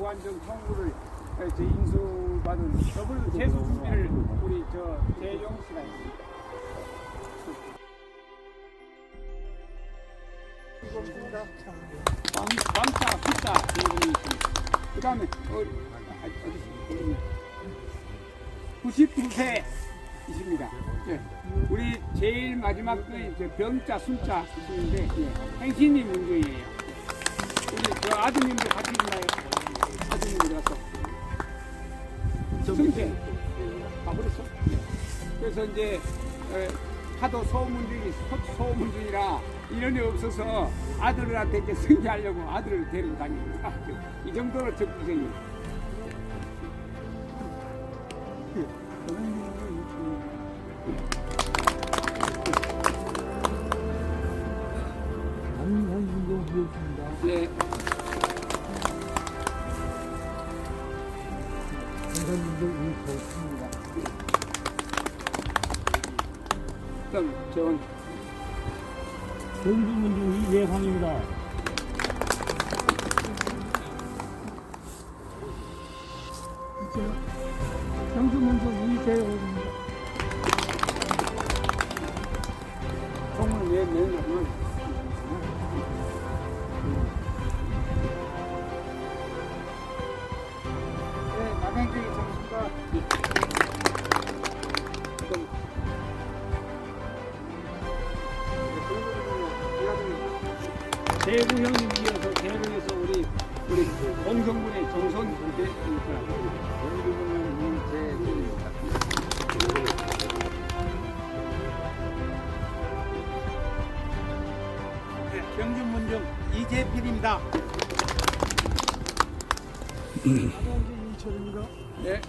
부안정 청구를 어, 저 인수받은 더블 재수 준비를 우리 저 재용 씨가 했습니다. 밤, 밤차, 숫자 대부분이 있습니다. 그 다음에 어, 어디 92세이십니다. 예. 우리 제일 마지막 그 이제 병자, 순자 있는데 예. 행신이 문제예요. 우리 저 아드님도 같이 있나요? 아드님이라서 승세 가버렸어. 그래서 이제 에, 하도 소문중이 소- 소문중이라 인원이 없어서 아들한테 이제 승계하려고 아들을 데리고 다닙니다. 이 정도로 적극적이. 전주문중 이예상입니다. 공주군은 이재입니다. 경준문중 이재필입니다. 네.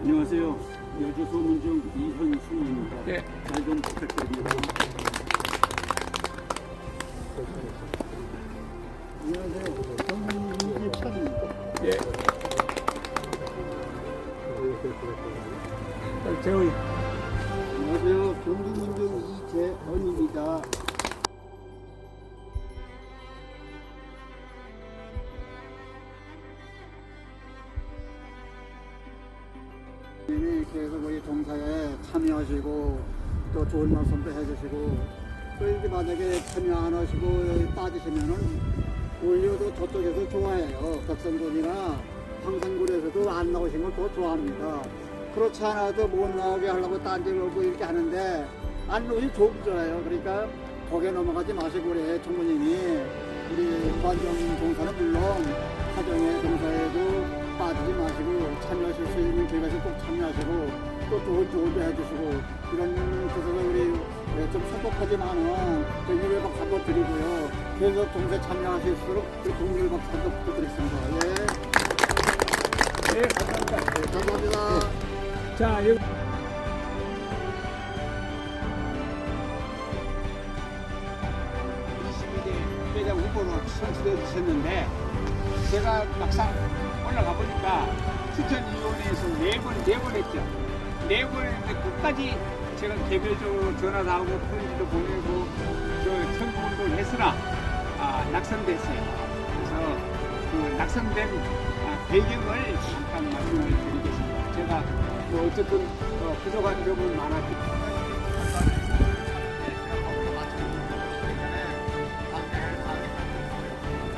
안녕하세요. 여주 소 문중 이현수입니다. 네. 잘좀 부탁드립니다. 예. 재호이 안녕하세요. 전주문중 이재헌입니다. 님이 계속 우리 동사에 참여하시고 또 좋은 말씀도 해주시고 또 이렇게 만약에 참여 안 하시고 빠지시면은 오히려 더 저쪽에서 좋아해요. 덕성군이나 황산군에서도 안 나오신 걸 더 좋아합니다. 그렇지 않아도 못 나오게 하려고 딴데 오고 이렇게 하는데 안 나오시 좀 좋아요. 그러니까 거기에 넘어가지 마시고 그래 총무님이 우리 관정 동사는 물론 사정의 동사에도 빠지지 마시고 참여하실 수 있는 기회에서 꼭 참여하시고 또 좋은 조언도 해주시고 이런 곳에서 우리 네, 좀 속독하지만은 저 유배박 한번 드리고요. 계속 동세 참여하실수록 우리 동유배박 한번 부탁드리겠습니다. 예, 네, 감사합니다. 네, 감사합니다. 자, 여기 22대 회장 후보로 선출해 주셨는데 제가 막상 올라가 보니까 추천 위원회에서 네 번, 네 번 했죠. 했는데 끝까지 제가 개별적으로 전화도 하고 편지도 보내고 저 청구운동을 했으나 아, 낙선됐어요. 그래서 그 낙선된 아, 배경을 잠깐 말씀을 드리겠습니다. 제가 뭐 어쨌든 어, 부족한 점은 많았기 때문에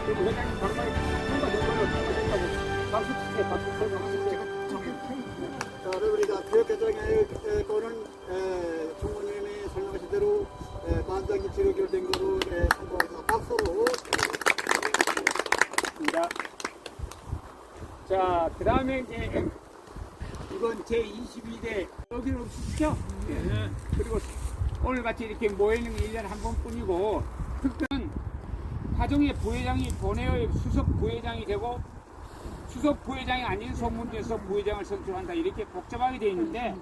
회장님 정말 뭔가 누구를 생각하고 박수 치세요. 박수 그리고 교육개정의 거는 에, 총무님이 설명하신 대로 에, 만장일치 의결된 거로 에, 선포해서 박수로 있습니다. 자, 그 다음에 이제 이건 제 22대 여기로 시켜. 예. 그리고 오늘 같이 이렇게 모여있는 게 1년에 한 번뿐이고 특별한 화종의 부회장이 본회의 수석 부회장이 되고 수석 부회장이 아닌 소문에서 부회장을 선출한다 이렇게 복잡하게 되어 있는데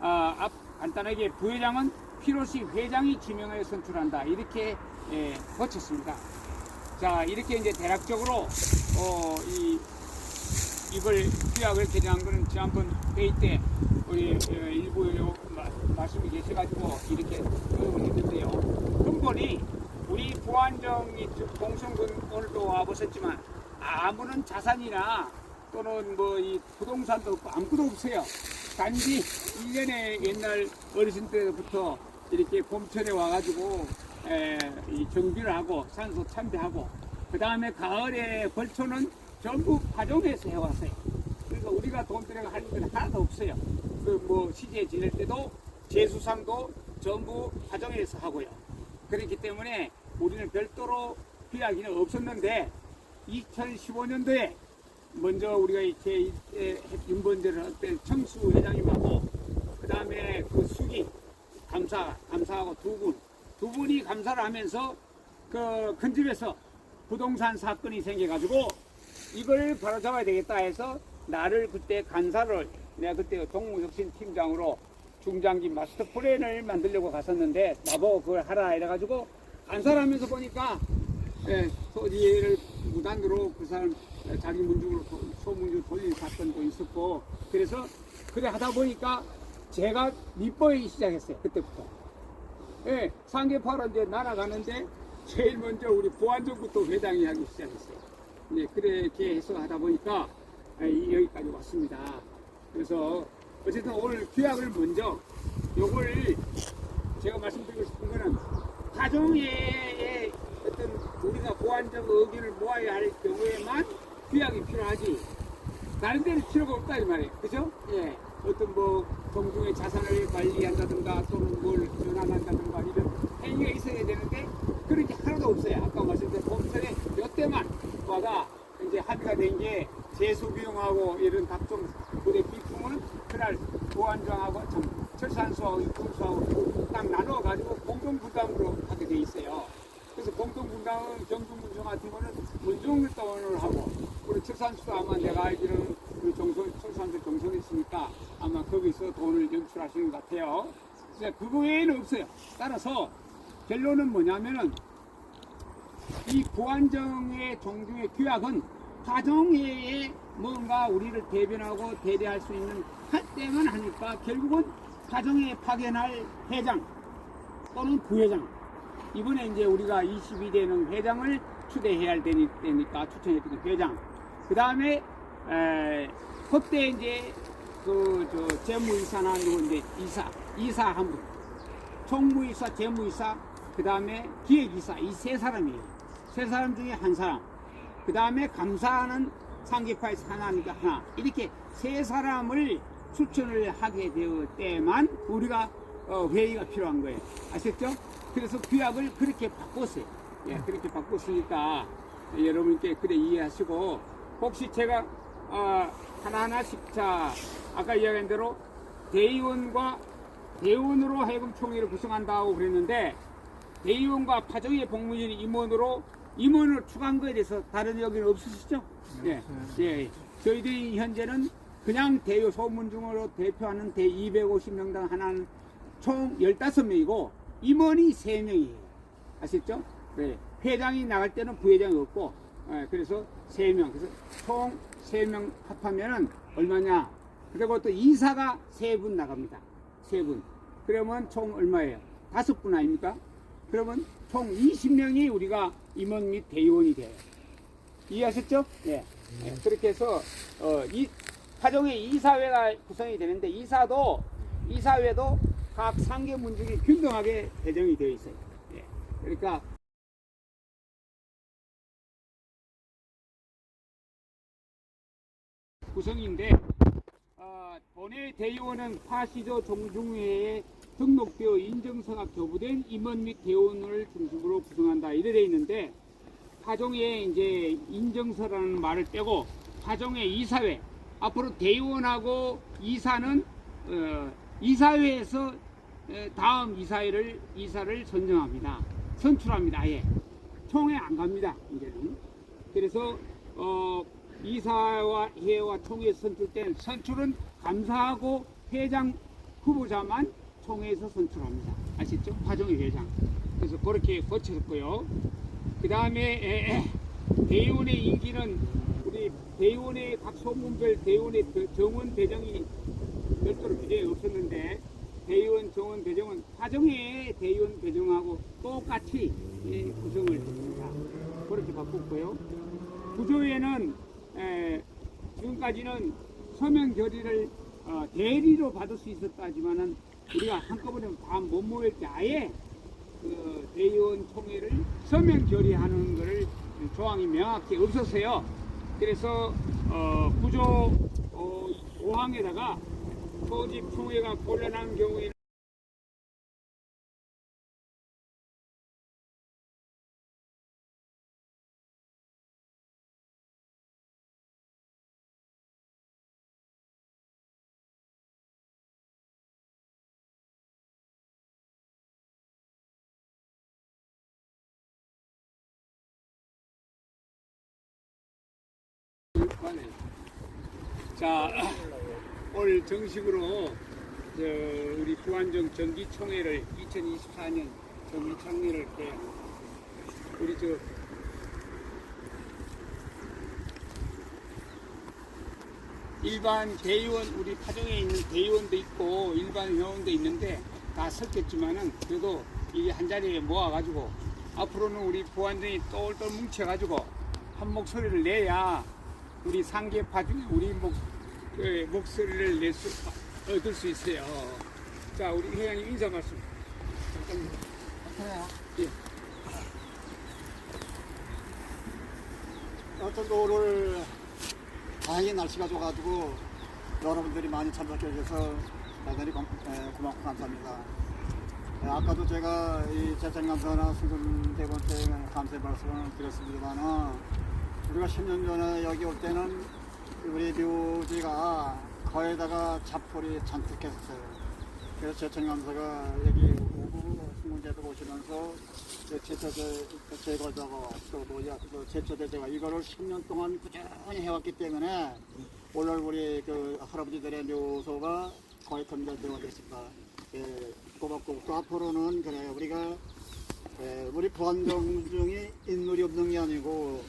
아, 앞 간단하게 부회장은 필요시 회장이 지명하여 선출한다 이렇게 예, 거쳤습니다. 자 이렇게 이제 대략적으로 어, 이 이걸 규약을 개정한 거는 지난번 회의 때 우리 어, 일부 말씀이 계셔가지고 이렇게 했는데요. 근본이 우리 보안 보안정이 공성군 오늘도 와보셨지만 아무런 자산이나 또는 뭐 이 부동산도 없고 아무것도 없어요. 단지 1년에 옛날 어르신 때부터 이렇게 봄철에 와가지고 에, 이 정비를 하고 산소 참배하고 그 다음에 가을에 벌초는 전부 가정에서 해왔어요. 그러니까 우리가 돈 들여가 하는 건 하나도 없어요. 그 뭐 시제 지낼 때도 제수상도 전부 가정에서 하고요. 그렇기 때문에 우리는 별도로 비하기는 없었는데 2015년도에 먼저 우리가 이제 윤번제를 할 때 청수 회장님하고 그 다음에 그 수기 감사 감사하고 두 분 두 분이 감사를 하면서 그 큰 집에서 부동산 사건이 생겨가지고 이걸 바로잡아야 되겠다 해서 나를 그때 간사를 내가 그때 동무혁신 팀장으로 중장기 마스터 플랜을 만들려고 갔었는데 나보고 그걸 하라 이래가지고 간사를 하면서 보니까 예, 토지를 무단으로 그 사람 예, 자기 문중으로 소- 소문주 돌린 사건도 있었고 그래서 그래 하다 보니까 제가 밑보이기 시작했어요 그때부터. 예, 상계파로 이제 날아가는데 제일 먼저 우리 보안정부터 회장이 하기 시작했어요. 네, 그렇게 해서 하다 보니까 예, 이- 여기까지 왔습니다. 그래서 어쨌든 오늘 규약을 먼저 요걸 제가 말씀드리고 싶은 거는 가정의 어떤 우리가 보안적 의견을 모아야 할 경우에만 규약이 필요하지 다른 데는 필요가 없다 이 말이에요 그죠? 예 어떤 뭐 공중의 자산을 관리한다든가 또는 뭘 전환한다든가 이런 행위가 있어야 되는데 그런 게 하나도 없어요 아까 말씀드린 봄철에 이때만 와가 이제 합의가 된게 제수 비용하고 이런 각종 부대 비품은 그날 보안장하고 참 철산수하고 입금수하고 딱 나눠 가지고 공동 부담으로 하게 돼 있어요. 그래서 같은 거는 문정을 돈을 하고 우리 철산수도 아마 내가 알기로는 그 정선 철산수 정선이 있으니까 아마 거기서 돈을 연출하시는 것 같아요. 그래서 그거 외에는 없어요. 따라서 결론은 뭐냐면은 이 보안정의 종중의 규약은 가정에 뭔가 우리를 대변하고 대대할 수 있는 할 때만 하니까 결국은 가정에 파견할 회장 또는 부회장 이번에 이제 우리가 22대는 회장을 추대해야 할 때니- 때니까 추천했던 회장. 그 다음에 그때 이제 그저 재무이사나 이제 이사 이사 한 분. 총무이사 재무이사 그 다음에 기획이사 이 세 사람이에요. 세 사람 중에 한 사람. 그 다음에 감사하는 상계파에서 하나니까 하나. 이렇게 세 사람을 추천을 하게 되어 때만 우리가 어, 회의가 필요한 거예요 아셨죠? 그래서 규약을 그렇게 바꿨어요 예, 그렇게 바꿨으니까 여러분께 그래 이해하시고 혹시 제가 어, 하나하나씩 자 아까 이야기한 대로 대의원과 대의원으로 하여금 총회를 구성한다고 그랬는데 대의원과 파정의 복무진 임원으로 임원을 추가한 거에 대해서 다른 여기는 없으시죠? 예. 예. 저희들이 현재는 그냥 대의 소문중으로 대표하는 대 250명당 하나는 총 15명이고 임원이 3명이에요. 아셨죠? 네. 회장이 나갈 때는 부회장이 없고 예, 그래서 3명. 그래서 총 3명 합하면은 얼마냐? 그리고 또 이사가 3분 나갑니다. 3분. 그러면 총 얼마예요? 5분 아닙니까? 그러면 총 20명이 우리가 임원 및 대의원이 돼요. 이해하셨죠? 네. 네, 그렇게 해서 어, 이 파종의 이사회가 구성이 되는데 이사도 이사회도 각 상계 문중이 균등하게 배정이 되어 있어요. 예. 그러니까 구성인데 어, 본회 대의원은 파시조 종중회에 등록되어 인정서가 교부된 임원 및 대의원을 중심으로 구성한다 이래 돼 있는데 파종에 이제 인정서라는 말을 빼고 파종의 이사회 앞으로 대의원하고 이사는 어, 이사회에서 에, 다음 이사회를 이사를 선정합니다. 선출합니다. 아예 총회 안 갑니다. 이제는 그래서 어, 이사와 회와 총회 선출 때는 선출은 감사하고 회장 후보자만 총회에서 선출합니다. 아시죠? 파종의 회장. 그래서 그렇게 거쳤고요. 그 다음에 대의원의 임기는 우리 대의원의 각 소문별 대의원의 그 정원 배정이 별도로 규정이 없었는데 대의원, 정원 배정은 화정의 대의원 배정하고 똑같이 예, 구성을 했습니다. 그렇게 바꿨고요. 구조에는 에, 지금까지는 서명 결의를 어, 대리로 받을 수 있었다지만은 우리가 한꺼번에 다 못 모일 때 아예 그 대의원 총회를 서명 결의하는 것을 조항이 명확히 없었어요. 그래서 어, 구조 어, 5항에다가 소집 총회가 곤란한 경우에는 자 오늘 정식으로 저 우리 부안정 정기총회를 2024년 정기총회를 이렇게 우리 저 일반 대의원 우리 파정에 있는 대의원도 있고 일반 회원도 있는데 다 섞였지만은 그래도 이게 한 자리에 모아가지고 앞으로는 우리 보안정이 똘똘 뭉쳐가지고 한 목소리를 내야 우리 상계파 중에 우리 목, 그 목소리를 낼 수, 얻을 수 있어요. 자, 우리 회장님 인사 말씀. 잠깐만. 예. 어떤 오늘 다행히 날씨가 좋아가지고 여러분들이 많이 참석해 주셔서 대단히 고, 에, 고맙고 감사합니다. 에, 아까도 제가 이 재생감사나 수금 대본때 감사 말씀을 드렸습니다만 우리가 10년 전에 여기 올 때는 우리 묘지가 거에다가 잡풀이 잔뜩 했었어요. 그래서 재청감사가 여기 오고 신문제도 오시면서 그 제초제 제거자고 또뭐 제초제제가 이거를 10년 동안 꾸준히 해왔기 때문에 오늘 우리 그 할아버지들의 묘소가 거의 건설되어 됐습니다. 예, 고맙고 또 앞으로는 그래 우리가 예, 우리 부안정중이 인물이 없는 게 아니고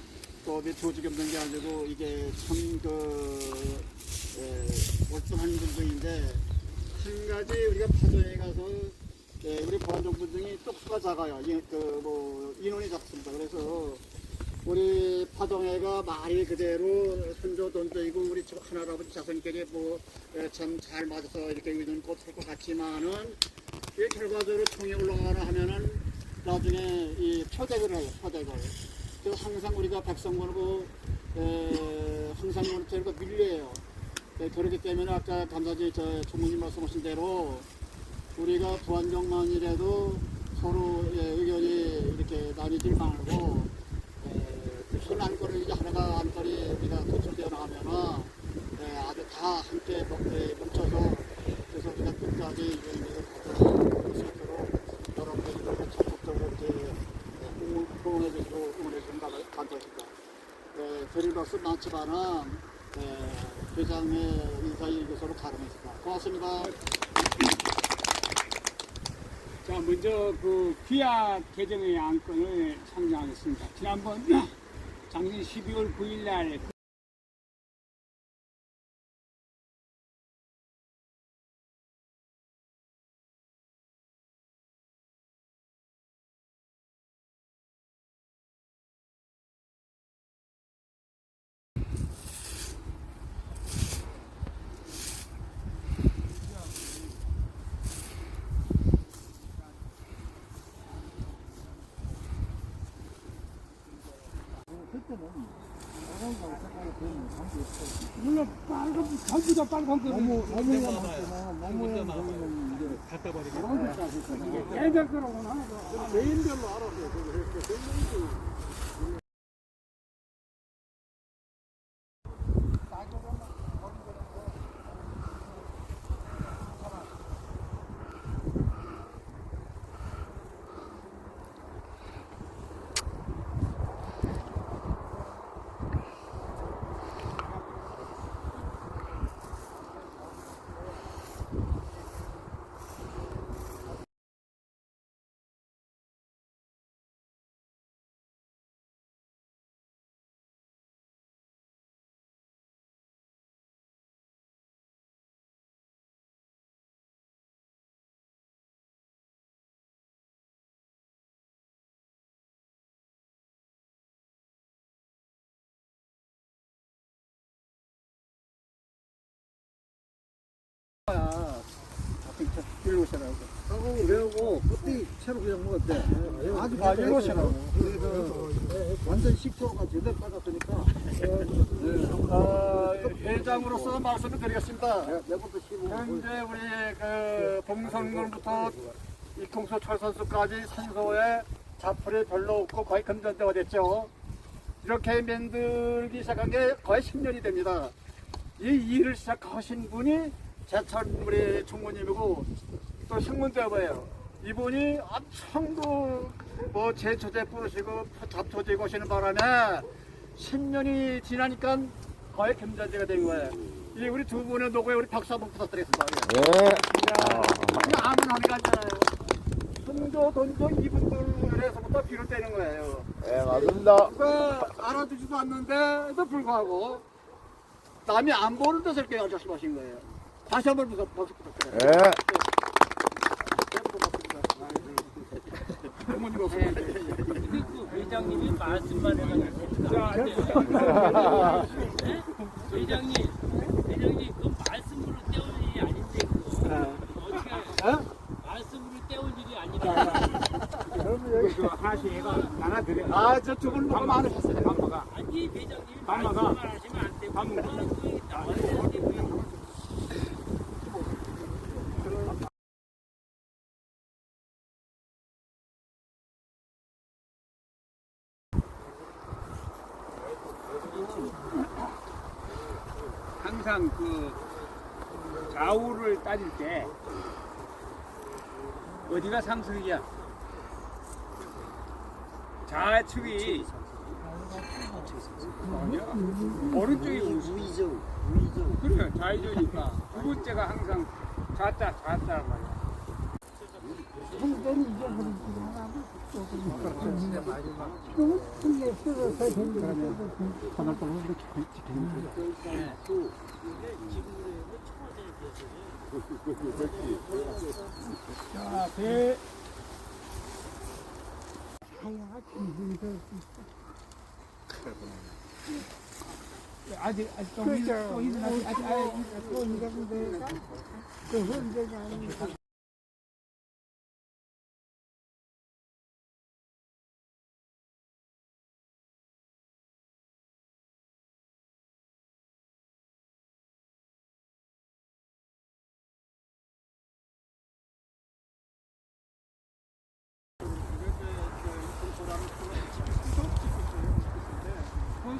또 우리 조직이 없는 게 아니고 이게 참그 월등한 분들인데 한 가지 우리가 파전에 가서 예, 우리 보안정 분들이 똑수가 작아요. 그뭐 인원이 작습니다. 그래서 우리 파동회가 말이 그대로 선조 돈적이고 우리 저 하나라버지 자손끼리 뭐참 잘 맞아서 이렇게 의논 꽃을 것 같지만은 이 결과적으로 총에 올라가라 하면은 나중에 이 표대를 해요. 표대를. 그래서 항상 우리가 백성권하고 에, 항상 원처럼 밀려요. 네, 그렇기 때문에 아까 감사지 저 총무님 말씀하신 대로 우리가 부안정만이라도 서로 예, 의견이 이렇게 나뉘질 말고 예, 힘한 거를 이제 하나가 한 거리 우리가 도출되어 나가면은 예, 아주 다 함께 뭉- 예, 뭉쳐서 그래서 우리가 끝까지 이걸 가져갈 수 있도록 여러분들이 이렇게 적극적으로 이렇게 예, 응원- 응원해 주시고 응원해 주시면 감사합니다. 예, 드릴 말씀 많지만은 예, 회장의 인사 일교서로 가름했습니다. 고맙습니다. 자, 먼저 그 귀하 개정의 안건을 상정하겠습니다. 지난번 작년 12월 9일 날 전부 다 빨간 거 너무 너무 너무 너무 이제 갖다 버리게. 예전 거라고는 하나도 개인별로 알아서 일로 오시라고. 하고 외우고 그때 채로 그냥 먹었대. 아주 아, 맛있어. 오시라고. 그래서 완전 식초가 제대로 빠졌으니까. 어, 회장으로서 말씀을 드리겠습니다. 씹고. 현재 우리 그 봉선군부터 이통수 철선수까지 산소에 자풀이 별로 없고 거의 금전대가 됐죠. 이렇게 만들기 시작한 게 거의 10년이 됩니다. 이 일을 시작하신 분이 제철 우리 총무님이고 또 식문대업이에요. 이분이 엄청 그뭐 제초제 뿌리시고 잡초제 거시는 바람에 10년이 지나니까 거의 금전제가 된 거예요. 이 우리 두 분의 노고에 우리 박수 한번 부탁드리겠습니다. 예. 아무나 하는 게 아니잖아요. 손도 돈도 이분들에서부터 비롯되는 거예요. 네, 맞습니다. 누가 알아주지도 않는데도 불구하고 남이 안 보는 데서 이렇게 말씀하신 거예요. 다시 한번. 네. 부모님 없으면 그 회장님이 말씀만 해가지고 자, 회장님 회장님 그 말씀으로 때울 일이 아닌데 그거 어떻게 말씀으로 때울 일이 아니라. 그 하시애가 나나 드려. 아, 저두분 너무 많으셨어요. 엄마가. 아니 엄마가. 말씀만 하시면 안 되고 그거는 그 나와야 되는데 그 항상 그 좌우를 따질 때 어디가 상승이야? 좌측이 아니야. 오른쪽이 우이죠. 그래 좌이죠니까 두 번째가 항상 좌자 좌자란 말이야. 자, 배. 아직 아직 좀 있어. 또 있는 아직 아직 아직 또 있는데 그 혼자가 아니니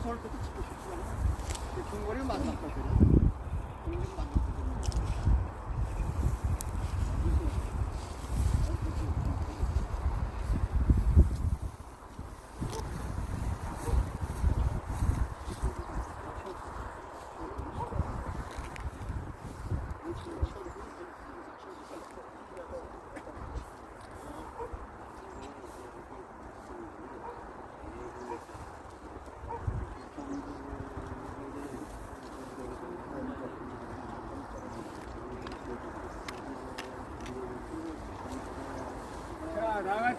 까. 콘솔 때도 찍고 싶잖아. 중거리 만났거든. 자, 나같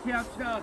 이 합시다.